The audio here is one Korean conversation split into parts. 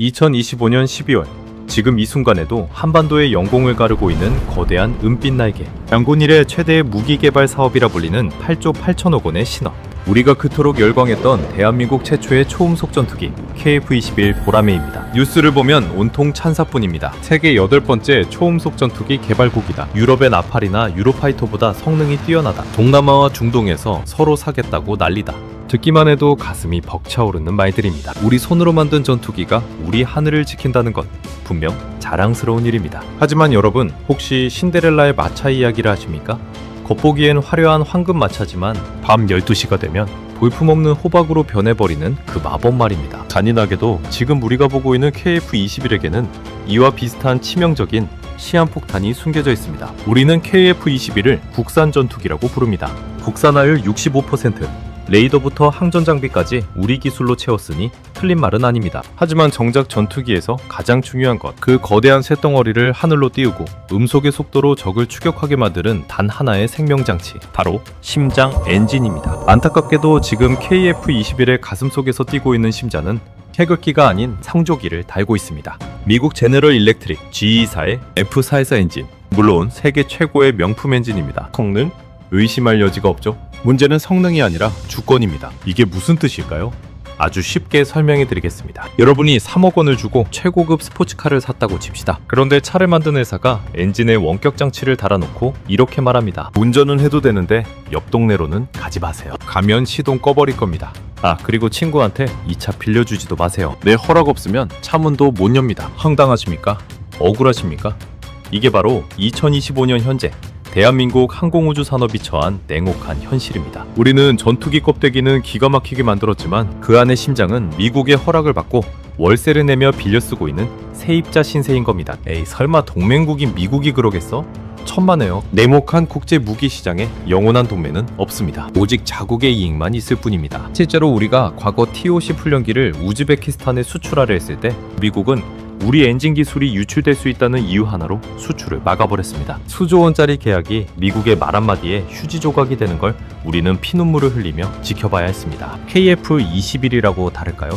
2025년 12월 지금 이 순간에도 한반도의 영공을 가르고 있는 거대한 은빛 날개. 양곤 일의 최대의 무기 개발 사업이라 불리는 8조 8천억 원의 신업 우리가 그토록 열광했던 대한민국 최초의 초음속 전투기 KF-21 보라매입니다. 뉴스를 보면 온통 찬사뿐입니다. 세계 여덟 번째 초음속 전투기 개발국이다. 유럽의 나팔이나 유로파이터보다 성능이 뛰어나다. 동남아와 중동에서 서로 사겠다고 난리다. 듣기만 해도 가슴이 벅차오르는 말들입니다. 우리 손으로 만든 전투기가 우리 하늘을 지킨다는 것 분명 자랑스러운 일입니다. 하지만 여러분 혹시 신데렐라의 마차 이야기를 아십니까? 겉보기엔 화려한 황금 마차지만 밤 12시가 되면 볼품없는 호박으로 변해버리는 그 마법 말입니다. 잔인하게도 지금 우리가 보고 있는 KF-21에게는 이와 비슷한 치명적인 시한폭탄이 숨겨져 있습니다. 우리는 KF-21을 국산 전투기라고 부릅니다. 국산화율 65%, 레이더부터 항전 장비까지 우리 기술로 채웠으니 틀린 말은 아닙니다. 하지만 정작 전투기에서 가장 중요한 것, 그 거대한 쇳덩어리를 하늘로 띄우고 음속의 속도로 적을 추격하게 만드는 단 하나의 생명장치, 바로 심장 엔진입니다. 안타깝게도 지금 KF-21의 가슴 속에서 뛰고 있는 심장은 태극기가 아닌 상조기를 달고 있습니다. 미국 제너럴 일렉트릭 G24의 F414 엔진, 물론 세계 최고의 명품 엔진입니다. 성능 의심할 여지가 없죠. 문제는 성능이 아니라 주권입니다. 이게 무슨 뜻일까요? 아주 쉽게 설명해 드리겠습니다. 여러분이 3억 원을 주고 최고급 스포츠카를 샀다고 칩시다. 그런데 차를 만든 회사가 엔진에 원격 장치를 달아놓고 이렇게 말합니다. 운전은 해도 되는데 옆 동네로는 가지 마세요. 가면 시동 꺼버릴 겁니다. 아, 그리고 친구한테 이 차 빌려주지도 마세요. 내 허락 없으면 차 문도 못 엽니다. 황당하십니까? 억울하십니까? 이게 바로 2025년 현재 대한민국 항공우주 산업이 처한 냉혹한 현실입니다. 우리는 전투기 껍데기는 기가 막히게 만들었지만 그 안의 심장은 미국의 허락을 받고 월세를 내며 빌려 쓰고 있는 세입자 신세인 겁니다. 에이 설마 동맹국인 미국이 그러겠어? 천만에요. 냉혹한 국제 무기 시장에 영원한 동맹은 없습니다. 오직 자국의 이익만 있을 뿐입니다. 실제로 우리가 과거 T-50 훈련기를 우즈베키스탄에 수출하려 했을 때 미국은 우리 엔진 기술이 유출될 수 있다는 이유 하나로 수출을 막아버렸습니다. 수조 원짜리 계약이 미국의 말 한마디에 휴지 조각이 되는 걸 우리는 피눈물을 흘리며 지켜봐야 했습니다. KF-21이라고 다를까요?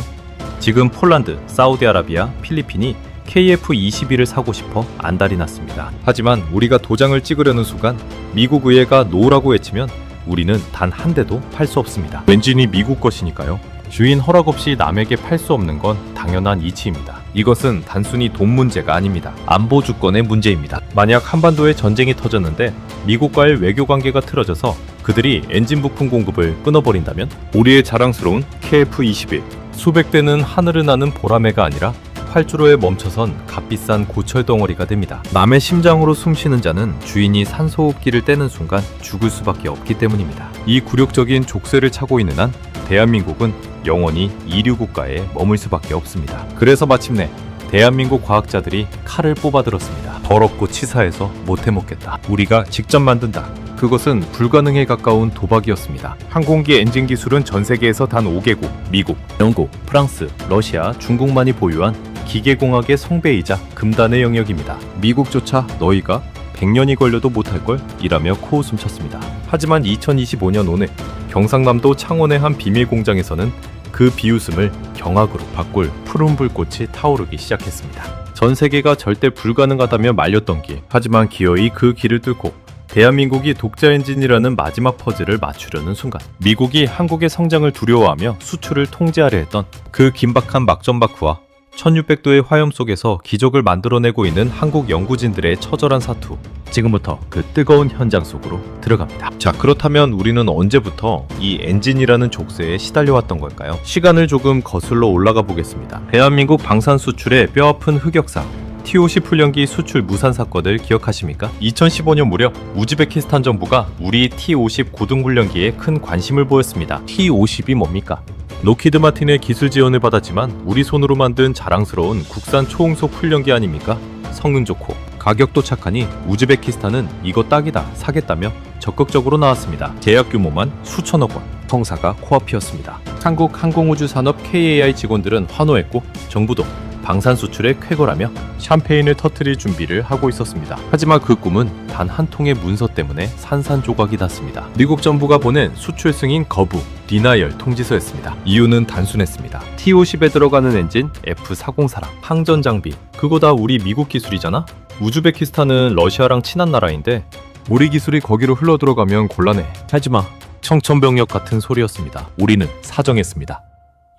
지금 폴란드, 사우디아라비아, 필리핀이 KF-21을 사고 싶어 안달이 났습니다. 하지만 우리가 도장을 찍으려는 순간 미국 의회가 노라고 외치면 우리는 단 한 대도 팔 수 없습니다. 엔진이 미국 것이니까요. 주인 허락 없이 남에게 팔 수 없는 건 당연한 이치입니다. 이것은 단순히 돈 문제가 아닙니다. 안보 주권의 문제입니다. 만약 한반도에 전쟁이 터졌는데 미국과의 외교 관계가 틀어져서 그들이 엔진 부품 공급을 끊어버린다면 우리의 자랑스러운 KF-21 수백 대는 하늘을 나는 보라매가 아니라 활주로에 멈춰선 값비싼 고철 덩어리가 됩니다. 남의 심장으로 숨쉬는 자는 주인이 산소호흡기를 떼는 순간 죽을 수밖에 없기 때문입니다. 이 굴욕적인 족쇄를 차고 있는 한 대한민국은 영원히 이류 국가에 머물 수밖에 없습니다. 그래서 마침내 대한민국 과학자들이 칼을 뽑아들었습니다. 더럽고 치사해서 못해 먹겠다. 우리가 직접 만든다. 그것은 불가능에 가까운 도박이었습니다. 항공기 엔진 기술은 전 세계에서 단 5개국, 미국, 영국, 프랑스, 러시아, 중국만이 보유한 기계공학의 성배이자 금단의 영역입니다. 미국조차 너희가 100년이 걸려도 못할 걸 이라며 코웃음 쳤습니다. 하지만 2025년 오늘 경상남도 창원의 한 비밀 공장에서는 그 비웃음을 경악으로 바꿀 푸른 불꽃이 타오르기 시작했습니다. 전 세계가 절대 불가능하다며 말렸던 길. 하지만 기어이 그 길을 뚫고 대한민국이 독자 엔진이라는 마지막 퍼즐을 맞추려는 순간 미국이 한국의 성장을 두려워하며 수출을 통제하려 했던 그 긴박한 막전박후와 1600도의 화염 속에서 기적을 만들어내고 있는 한국 연구진들의 처절한 사투. 지금부터 그 뜨거운 현장 속으로 들어갑니다. 자, 그렇다면 우리는 언제부터 이 엔진이라는 족쇄에 시달려왔던 걸까요? 시간을 조금 거슬러 올라가 보겠습니다. 대한민국 방산 수출의 뼈아픈 흑역사. T-50 훈련기 수출 무산 사건을 기억하십니까? 2015년 무렵 우즈베키스탄 정부가 우리 T-50 고등훈련기에 큰 관심을 보였습니다. T-50이 뭡니까? 로키드 마틴의 기술 지원을 받았지만 우리 손으로 만든 자랑스러운 국산 초음속 훈련기 아닙니까? 성능 좋고 가격도 착하니 우즈베키스탄은 이거 딱이다 사겠다며 적극적으로 나왔습니다. 계약 규모만 수천억 원. 성사가 코앞이었습니다. 한국 항공우주 산업 KAI 직원들은 환호했고 정부도 방산 수출에 쾌거라며 샴페인을 터트릴 준비를 하고 있었습니다. 하지만 그 꿈은 단 한 통의 문서 때문에 산산조각이 났습니다. 미국 정부가 보낸 수출 승인 거부, 디나이얼 통지서였습니다. 이유는 단순했습니다. T-50에 들어가는 엔진 F-404랑 항전 장비, 그거 다 우리 미국 기술이잖아? 우즈베키스탄은 러시아랑 친한 나라인데 우리 기술이 거기로 흘러 들어가면 곤란해. 하지마. 청천벽력 같은 소리였습니다. 우리는 사정했습니다.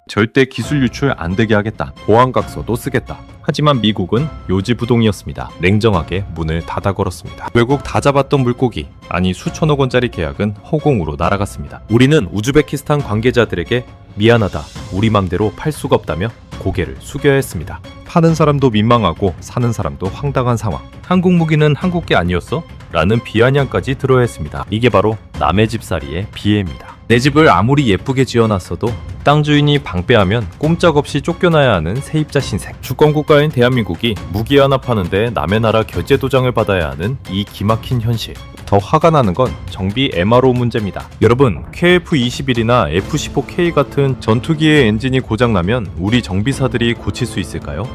절대 기술 유출 안 되게 하겠다. 보안각서도 쓰겠다. 하지만 미국은 요지부동이었습니다. 냉정하게 문을 닫아 걸었습니다. 외국 다 잡았던 물고기, 아니 수천억 원짜리 계약은 허공으로 날아갔습니다. 우리는 우즈베키스탄 관계자들에게 미안하다, 우리 맘대로 팔 수가 없다며 고개를 숙여야 했습니다. 파는 사람도 민망하고 사는 사람도 황당한 상황. 한국 무기는 한국 게 아니었어? 라는 비아냥까지 들어야 했습니다. 이게 바로 남의 집살이의 비애입니다. 내 집을 아무리 예쁘게 지어놨어도 땅 주인이 방패하면 꼼짝없이 쫓겨나야 하는 세입자 신생. 주권국가인 대한민국이 무기 하나 파는데 남의 나라 결제 도장을 받아야 하는 이 기막힌 현실. 더 화가 나는 건 정비 MRO 문제입니다. 여러분, KF-21이나 F-15K 같은 전투기의 엔진이 고장나면 우리 정비사들이 고칠 수 있을까요?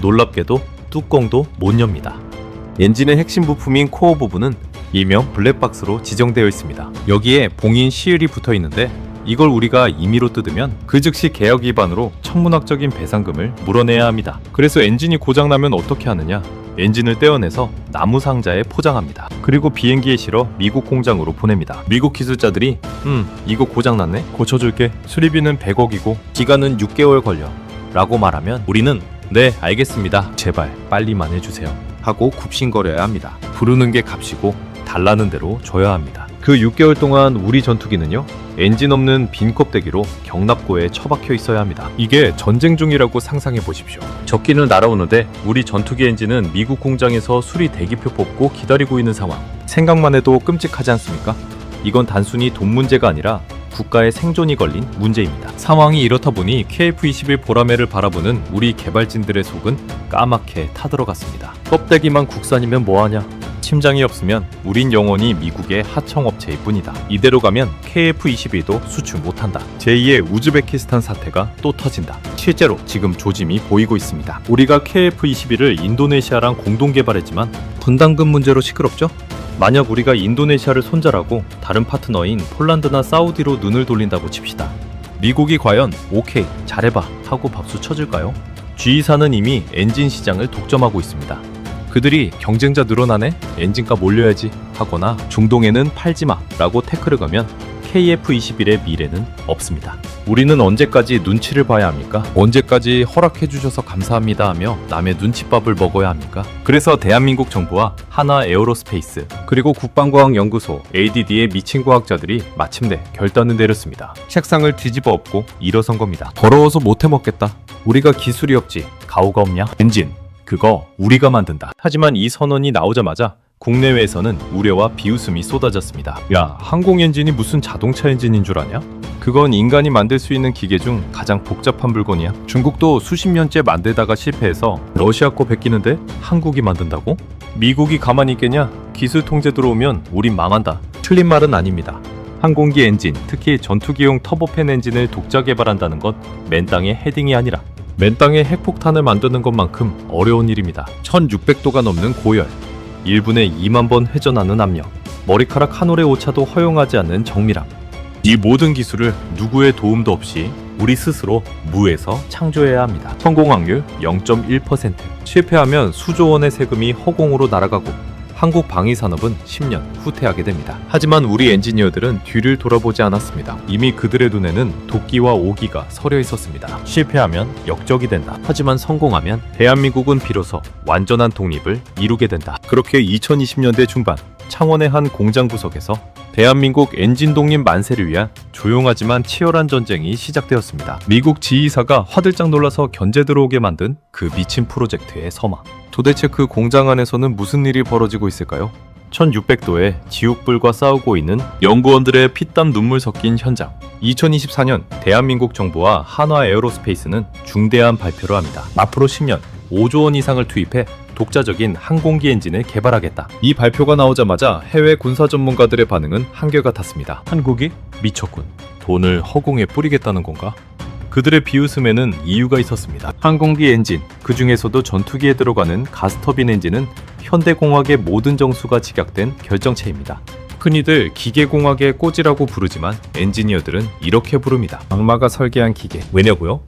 놀랍게도 뚜껑도 못 엽니다. 엔진의 핵심 부품인 코어 부분은 일명 블랙박스로 지정되어 있습니다. 여기에 봉인 시일이 붙어 있는데 이걸 우리가 임의로 뜯으면 그 즉시 계약 위반으로 천문학적인 배상금을 물어내야 합니다. 그래서 엔진이 고장나면 어떻게 하느냐? 엔진을 떼어내서 나무 상자에 포장합니다. 그리고 비행기에 실어 미국 공장으로 보냅니다. 미국 기술자들이 음 이거 고장났네 고쳐줄게 수리비는 100억이고 기간은 6개월 걸려 라고 말하면 우리는 네 알겠습니다 제발 빨리만 해주세요 하고 굽신거려야 합니다. 부르는 게 값이고 달라는 대로 줘야 합니다. 그 6개월 동안 우리 전투기는요 엔진 없는 빈 껍데기로 경납고에 처박혀 있어야 합니다. 이게 전쟁 중이라고 상상해 보십시오. 적기는 날아오는데 우리 전투기 엔진은 미국 공장에서 수리 대기표 뽑고 기다리고 있는 상황. 생각만 해도 끔찍하지 않습니까? 이건 단순히 돈 문제가 아니라 국가의 생존이 걸린 문제입니다. 상황이 이렇다 보니 KF-21 보라매를 바라보는 우리 개발진들의 속은 까맣게 타들어갔습니다. 껍데기만 국산이면 뭐하냐? 심장이 없으면 우린 영원히 미국의 하청업체일 뿐이다. 이대로 가면 KF-21도 수출 못한다. 제2의 우즈베키스탄 사태가 또 터진다. 실제로 지금 조짐이 보이고 있습니다. 우리가 KF-21을 인도네시아랑 공동 개발했지만 분담금 문제로 시끄럽죠? 만약 우리가 인도네시아를 손절하고 다른 파트너인 폴란드나 사우디로 눈을 돌린다고 칩시다. 미국이 과연 오케이 잘해봐 하고 박수 쳐줄까요? G사는 이미 엔진 시장을 독점하고 있습니다. 그들이 경쟁자 늘어나네 엔진값 올려야지 하거나 중동에는 팔지마 라고 태클을 가면 KF-21의 미래는 없습니다. 우리는 언제까지 눈치를 봐야 합니까? 언제까지 허락해 주셔서 감사합니다 하며 남의 눈칫밥을 먹어야 합니까? 그래서 대한민국 정부와 하나 에어로스페이스 그리고 국방과학연구소 ADD의 미친 과학자들이 마침내 결단을 내렸습니다. 책상을 뒤집어 엎고 일어선 겁니다. 더러워서 못해 먹겠다. 우리가 기술이 없지 가오가 없냐? 엔진 그거 우리가 만든다. 하지만 이 선언이 나오자마자 국내외에서는 우려와 비웃음이 쏟아졌습니다. 야, 항공 엔진이 무슨 자동차 엔진인 줄 아냐? 그건 인간이 만들 수 있는 기계 중 가장 복잡한 물건이야. 중국도 수십 년째 만들다가 실패해서 러시아 거 베끼는데 한국이 만든다고? 미국이 가만히 있겠냐? 기술 통제 들어오면 우린 망한다. 틀린 말은 아닙니다. 항공기 엔진, 특히 전투기용 터보팬 엔진을 독자 개발한다는 것 맨땅의 헤딩이 아니라 맨 땅에 핵폭탄을 만드는 것만큼 어려운 일입니다. 1600도가 넘는 고열, 1분에 2만 번 회전하는 압력, 머리카락 한 올의 오차도 허용하지 않는 정밀함. 이 모든 기술을 누구의 도움도 없이 우리 스스로 무에서 창조해야 합니다. 성공 확률 0.1%. 실패하면 수조 원의 세금이 허공으로 날아가고 한국 방위 산업은 10년 후퇴하게 됩니다. 하지만 우리 엔지니어들은 뒤를 돌아보지 않았습니다. 이미 그들의 눈에는 도끼와 오기가 서려 있었습니다. 실패하면 역적이 된다. 하지만 성공하면 대한민국은 비로소 완전한 독립을 이루게 된다. 그렇게 2020년대 중반 창원의 한 공장 구석에서 대한민국 엔진 독립 만세를 위한 조용하지만 치열한 전쟁이 시작되었습니다. 미국 지휘사가 화들짝 놀라서 견제 들어오게 만든 그 미친 프로젝트의 서막. 도대체 그 공장 안에서는 무슨 일이 벌어지고 있을까요? 1600도에 지옥불과 싸우고 있는 연구원들의 피땀 눈물 섞인 현장. 2024년 대한민국 정부와 한화 에어로스페이스는 중대한 발표를 합니다. 앞으로 10년 5조 원 이상을 투입해 독자적인 항공기 엔진을 개발하겠다. 이 발표가 나오자마자 해외 군사 전문가들의 반응은 한결같았습니다. 한국이 미쳤군. 돈을 허공에 뿌리겠다는 건가? 그들의 비웃음에는 이유가 있었습니다. 항공기 엔진, 그 중에서도 전투기에 들어가는 가스터빈 엔진은 현대공학의 모든 정수가 집약된 결정체입니다. 흔히들 기계공학의 꼬지라고 부르지만 엔지니어들은 이렇게 부릅니다. 악마가 설계한 기계. 왜냐고요?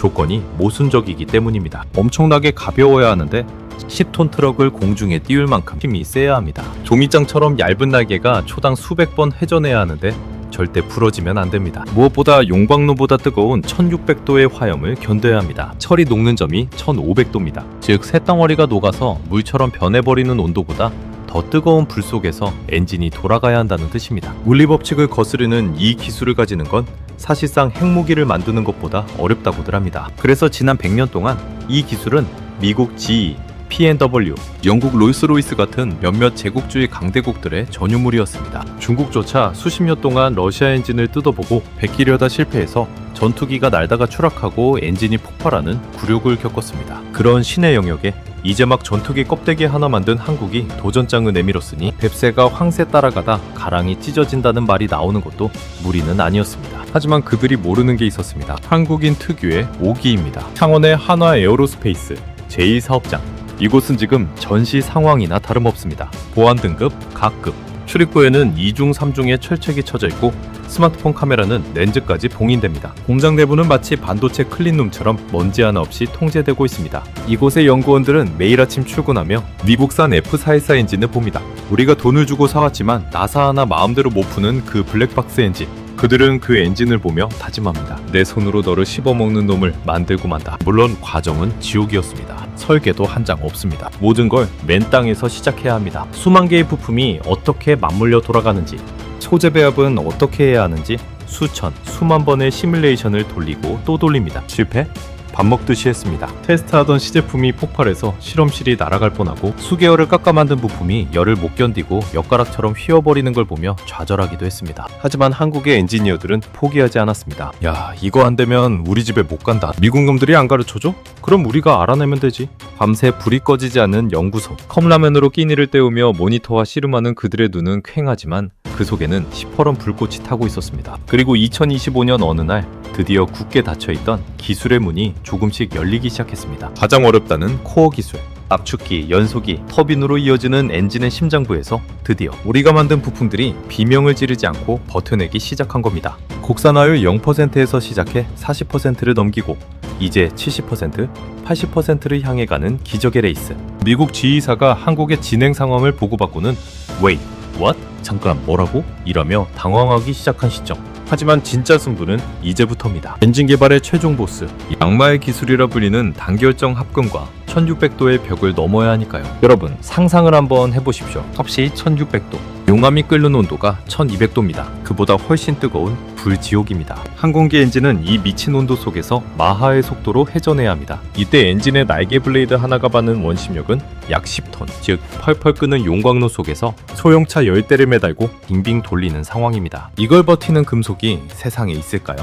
조건이 모순적이기 때문입니다. 엄청나게 가벼워야 하는데 10톤 트럭을 공중에 띄울 만큼 힘이 세야 합니다. 종이장처럼 얇은 날개가 초당 수백 번 회전해야 하는데 절대 부러지면 안 됩니다. 무엇보다 용광로보다 뜨거운 1600도의 화염을 견뎌야 합니다. 철이 녹는 점이 1500도입니다. 즉, 새덩어리가 녹아서 물처럼 변해버리는 온도보다 더 뜨거운 불 속에서 엔진이 돌아가야 한다는 뜻입니다. 물리 법칙을 거스르는 이 기술을 가지는 건 사실상 핵무기를 만드는 것보다 어렵다고들 합니다. 그래서 지난 100년 동안 이 기술은 미국 GE, P&W, 영국 롤스로이스 같은 몇몇 제국주의 강대국들의 전유물이었습니다. 중국조차 수십 년 동안 러시아 엔진을 뜯어보고 베끼려다 실패해서 전투기가 날다가 추락하고 엔진이 폭발하는 굴욕을 겪었습니다. 그런 신의 영역에 이제 막 전투기 껍데기 하나 만든 한국이 도전장을 내밀었으니 뱁새가 황새 따라가다 가랑이 찢어진다는 말이 나오는 것도 무리는 아니었습니다. 하지만 그들이 모르는 게 있었습니다. 한국인 특유의 오기입니다. 창원의 한화 에어로스페이스 제2사업장 이곳은 지금 전시 상황이나 다름없습니다. 보안 등급 각급 출입구에는 2중 3중의 철책이 쳐져 있고 스마트폰 카메라는 렌즈까지 봉인됩니다. 공장 내부는 마치 반도체 클린룸처럼 먼지 하나 없이 통제되고 있습니다. 이곳의 연구원들은 매일 아침 출근하며 미국산 F414 엔진을 봅니다. 우리가 돈을 주고 사왔지만 나사 하나 마음대로 못 푸는 그 블랙박스 엔진. 그들은 그 엔진을 보며 다짐합니다. 내 손으로 너를 씹어먹는 놈을 만들고 만다. 물론 과정은 지옥이었습니다. 설계도 한 장 없습니다. 모든 걸 맨 땅에서 시작해야 합니다. 수만 개의 부품이 어떻게 맞물려 돌아가는지, 소재 배합은 어떻게 해야 하는지 수천, 수만 번의 시뮬레이션을 돌리고 또 돌립니다. 실패? 밥 먹듯이 했습니다. 테스트하던 시제품이 폭발해서 실험실이 날아갈 뻔하고 수개월을 깎아 만든 부품이 열을 못 견디고 엿가락처럼 휘어버리는 걸 보며 좌절하기도 했습니다. 하지만 한국의 엔지니어들은 포기하지 않았습니다. 야, 이거 안 되면 우리 집에 못 간다. 미국 놈들이 안 가르쳐줘? 그럼 우리가 알아내면 되지. 밤새 불이 꺼지지 않는 연구소. 컵라면으로 끼니를 때우며 모니터와 씨름하는 그들의 눈은 퀭하지만 그 속에는 시퍼런 불꽃이 타고 있었습니다. 그리고 2025년 어느 날 드디어 굳게 닫혀있던 기술의 문이 조금씩 열리기 시작했습니다. 가장 어렵다는 코어 기술. 압축기, 연소기, 터빈으로 이어지는 엔진의 심장부에서 드디어 우리가 만든 부품들이 비명을 지르지 않고 버텨내기 시작한 겁니다. 국산화율 0%에서 시작해 40%를 넘기고 이제 70%, 80%를 향해 가는 기적의 레이스. 미국 지휘사가 한국의 진행 상황을 보고받고는 Wait, what? 잠깐 뭐라고? 이러며 당황하기 시작한 시점. 하지만 진짜 승부는 이제부터입니다. 엔진 개발의 최종 보스, 양마의 기술이라 불리는 단결정 합금과 1600도의 벽을 넘어야 하니까요. 여러분, 상상을 한번 해보십시오. 섭씨 1600도. 용암이 끓는 온도가 1200도입니다. 그보다 훨씬 뜨거운 불지옥입니다. 항공기 엔진은 이 미친 온도 속에서 마하의 속도로 회전해야 합니다. 이때 엔진의 날개 블레이드 하나가 받는 원심력은 약 10톤, 즉 펄펄 끄는 용광로 속에서 소형차 10대를 매달고 빙빙 돌리는 상황입니다. 이걸 버티는 금속이 세상에 있을까요?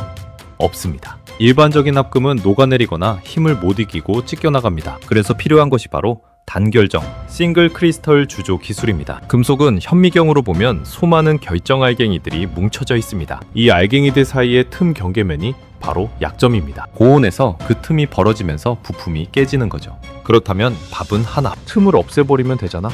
없습니다. 일반적인 합금은 녹아내리거나 힘을 못 이기고 찢겨나갑니다. 그래서 필요한 것이 바로 단결정, 싱글 크리스털 주조 기술입니다. 금속은 현미경으로 보면 수많은 결정 알갱이들이 뭉쳐져 있습니다. 이 알갱이들 사이의 틈 경계면이 바로 약점입니다. 고온에서 그 틈이 벌어지면서 부품이 깨지는 거죠. 그렇다면 밥은 하나, 틈을 없애버리면 되잖아?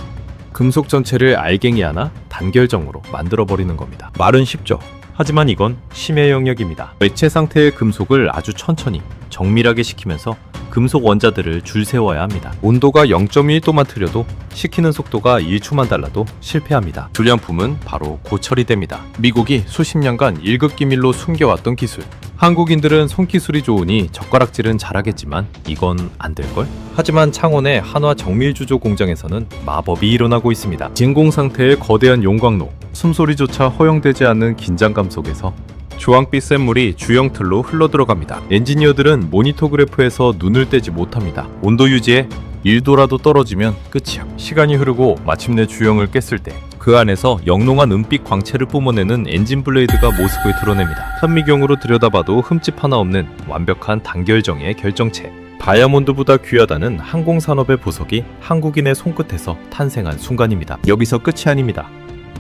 금속 전체를 알갱이 하나 단결정으로 만들어버리는 겁니다. 말은 쉽죠. 하지만 이건 심해 영역입니다. 외체 상태의 금속을 아주 천천히 정밀하게 식히면서 금속 원자들을 줄 세워야 합니다. 온도가 0.1도만 틀려도 식히는 속도가 1초만 달라도 실패합니다. 불량품은 바로 고철이 됩니다. 미국이 수십 년간 1급 기밀로 숨겨왔던 기술. 한국인들은 손기술이 좋으니 젓가락질은 잘하겠지만 이건 안 될걸? 하지만 창원의 한화 정밀주조 공장에서는 마법이 일어나고 있습니다. 진공 상태의 거대한 용광로, 숨소리조차 허용되지 않는 긴장감 속에서 주황빛 샘물이 주형 틀로 흘러 들어갑니다. 엔지니어들은 모니터 그래프에서 눈을 떼지 못합니다. 온도 유지에 1도라도 떨어지면 끝이야. 시간이 흐르고 마침내 주형을 깼을 때 그 안에서 영롱한 은빛 광채를 뿜어내는 엔진 블레이드가 모습을 드러냅니다. 현미경으로 들여다봐도 흠집 하나 없는 완벽한 단결정의 결정체. 다이아몬드보다 귀하다는 항공산업의 보석이 한국인의 손끝에서 탄생한 순간입니다. 여기서 끝이 아닙니다.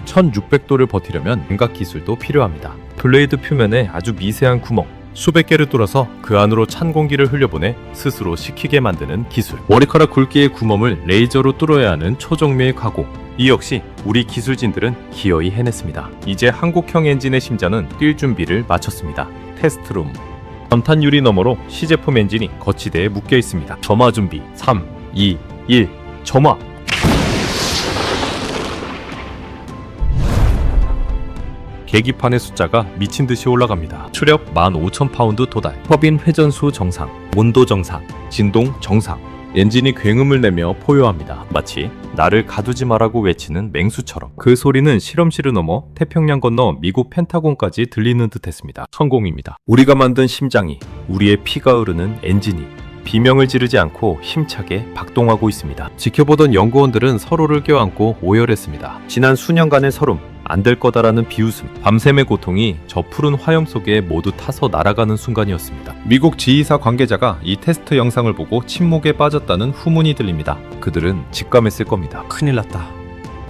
1600도를 버티려면 윤곽 기술도 필요합니다. 블레이드 표면에 아주 미세한 구멍, 수백 개를 뚫어서 그 안으로 찬 공기를 흘려보내 스스로 식히게 만드는 기술. 머리카락 굵기의 구멍을 레이저로 뚫어야 하는 초정밀 가공. 이 역시 우리 기술진들은 기어이 해냈습니다. 이제 한국형 엔진의 심장은 뛸 준비를 마쳤습니다. 테스트룸. 전탄 유리 너머로 시제품 엔진이 거치대에 묶여 있습니다. 점화 준비. 3, 2, 1. 점화. 계기판의 숫자가 미친 듯이 올라갑니다. 추력 15,000파운드 도달. 터빈 회전수 정상. 온도 정상. 진동 정상. 엔진이 굉음을 내며 포효합니다. 마치 나를 가두지 마라고 외치는 맹수처럼. 그 소리는 실험실을 넘어 태평양 건너 미국 펜타곤까지 들리는 듯했습니다. 성공입니다. 우리가 만든 심장이, 우리의 피가 흐르는 엔진이 비명을 지르지 않고 힘차게 박동하고 있습니다. 지켜보던 연구원들은 서로를 껴안고 오열했습니다. 지난 수년간의 서름, 안 될 거다라는 비웃음, 밤샘의 고통이 저 푸른 화염 속에 모두 타서 날아가는 순간이었습니다. 미국 지휘사 관계자가 이 테스트 영상을 보고 침묵에 빠졌다는 후문이 들립니다. 그들은 직감했을 겁니다. 큰일 났다.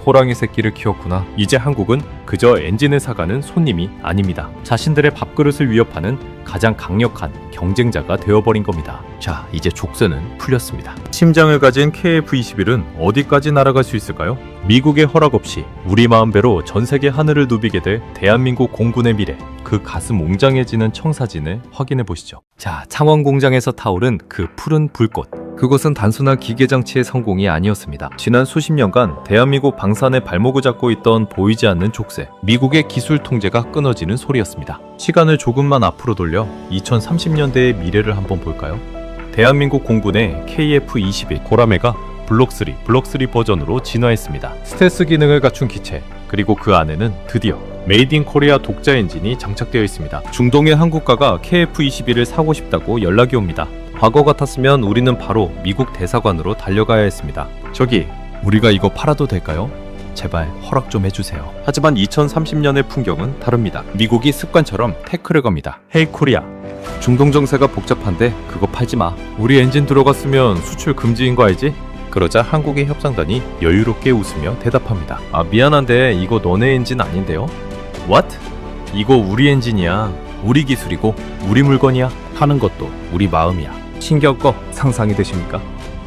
호랑이 새끼를 키웠구나. 이제 한국은 그저 엔진을 사가는 손님이 아닙니다. 자신들의 밥그릇을 위협하는 가장 강력한 경쟁자가 되어버린 겁니다. 자, 이제 족쇄는 풀렸습니다. 심장을 가진 KF-21은 어디까지 날아갈 수 있을까요? 미국의 허락 없이 우리 마음대로 전 세계 하늘을 누비게 될 대한민국 공군의 미래. 그 가슴 웅장해지는 청사진을 확인해 보시죠. 자, 창원 공장에서 타오른 그 푸른 불꽃. 그것은 단순한 기계 장치의 성공이 아니었습니다. 지난 수십 년간 대한민국 방산의 발목을 잡고 있던 보이지 않는 족쇄, 미국의 기술 통제가 끊어지는 소리였습니다. 시간을 조금만 앞으로 돌려 2030년대의 미래를 한번 볼까요? 대한민국 공군의 KF-21 고라메가 블록 3, 블록 3 버전으로 진화했습니다. 스텔스 기능을 갖춘 기체, 그리고 그 안에는 드디어 메이드 인 코리아 독자 엔진이 장착되어 있습니다. 중동의 한국가가 KF-21을 사고 싶다고 연락이 옵니다. 과거 같았으면 우리는 바로 미국 대사관으로 달려가야 했습니다. 저기, 우리가 이거 팔아도 될까요? 제발 허락 좀 해주세요. 하지만 2030년의 풍경은 다릅니다. 미국이 습관처럼 태클을 겁니다. 헤이 코리아. 중동 정세가 복잡한데 그거 팔지 마. 우리 엔진 들어갔으면 수출 금지인 거 알지? 그러자 한국의 협상단이 여유롭게 웃으며 대답합니다. 아 미안한데 이거 너네 엔진 아닌데요? What? 이거 우리 엔진이야. 우리 기술이고 우리 물건이야. 하는 것도 우리 마음이야. 신경 꺼 상상이 되십니까?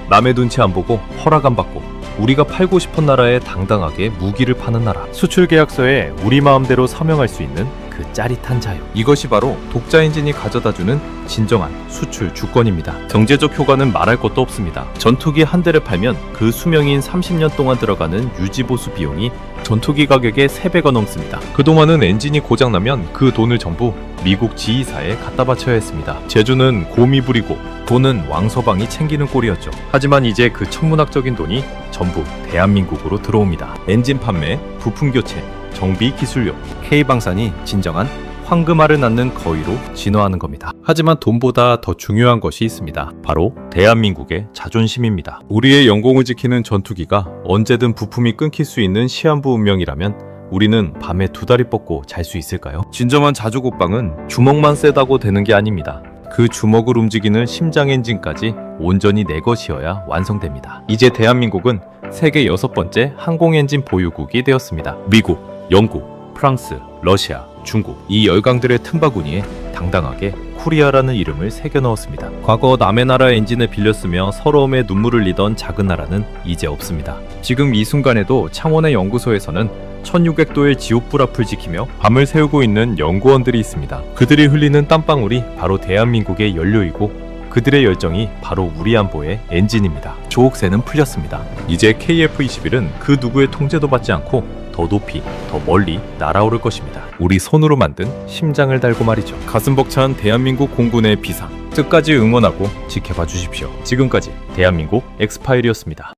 남의 눈치 안 보고 허락 안 받고 우리가 팔고 싶은 나라에 당당하게 무기를 파는 나라. 수출 계약서에 우리 마음대로 서명할 수 있는 그 짜릿한 자유. 이것이 바로 독자 엔진이 가져다주는 진정한 수출 주권입니다. 경제적 효과는 말할 것도 없습니다. 전투기 한 대를 팔면 그 수명인 30년 동안 들어가는 유지보수 비용이 전투기 가격의 3배가 넘습니다. 그동안은 엔진이 고장나면 그 돈을 전부 미국 지휘사에 갖다 바쳐야 했습니다. 제주는 곰이 부리고 돈은 왕서방이 챙기는 꼴이었죠. 하지만 이제 그 천문학적인 돈이 전부 대한민국으로 들어옵니다. 엔진 판매, 부품 교체, 정비 기술력, K방산이 진정한 황금알을 낳는 거위로 진화하는 겁니다. 하지만 돈보다 더 중요한 것이 있습니다. 바로 대한민국의 자존심입니다. 우리의 영공을 지키는 전투기가 언제든 부품이 끊길 수 있는 시한부 운명이라면 우리는 밤에 두 다리 뻗고 잘 수 있을까요? 진정한 자주국방은 주먹만 세다고 되는 게 아닙니다. 그 주먹을 움직이는 심장 엔진까지 온전히 내 것이어야 완성됩니다. 이제 대한민국은 세계 여섯 번째 항공 엔진 보유국이 되었습니다. 미국, 영국, 프랑스, 러시아, 중국 이 열강들의 틈바구니에 당당하게 코리아라는 이름을 새겨 넣었습니다. 과거 남의 나라 엔진을 빌려 쓰며 서러움에 눈물을 흘리던 작은 나라는 이제 없습니다. 지금 이 순간에도 창원의 연구소에서는 1600도의 지옥불 앞을 지키며 밤을 새우고 있는 연구원들이 있습니다. 그들이 흘리는 땀방울이 바로 대한민국의 연료이고 그들의 열정이 바로 우리 안보의 엔진입니다. 조옥새는 풀렸습니다. 이제 KF-21은 그 누구의 통제도 받지 않고 더 높이, 더 멀리 날아오를 것입니다. 우리 손으로 만든 심장을 달고 말이죠. 가슴 벅찬 대한민국 공군의 비상. 끝까지 응원하고 지켜봐 주십시오. 지금까지 대한민국 엑스파일이었습니다.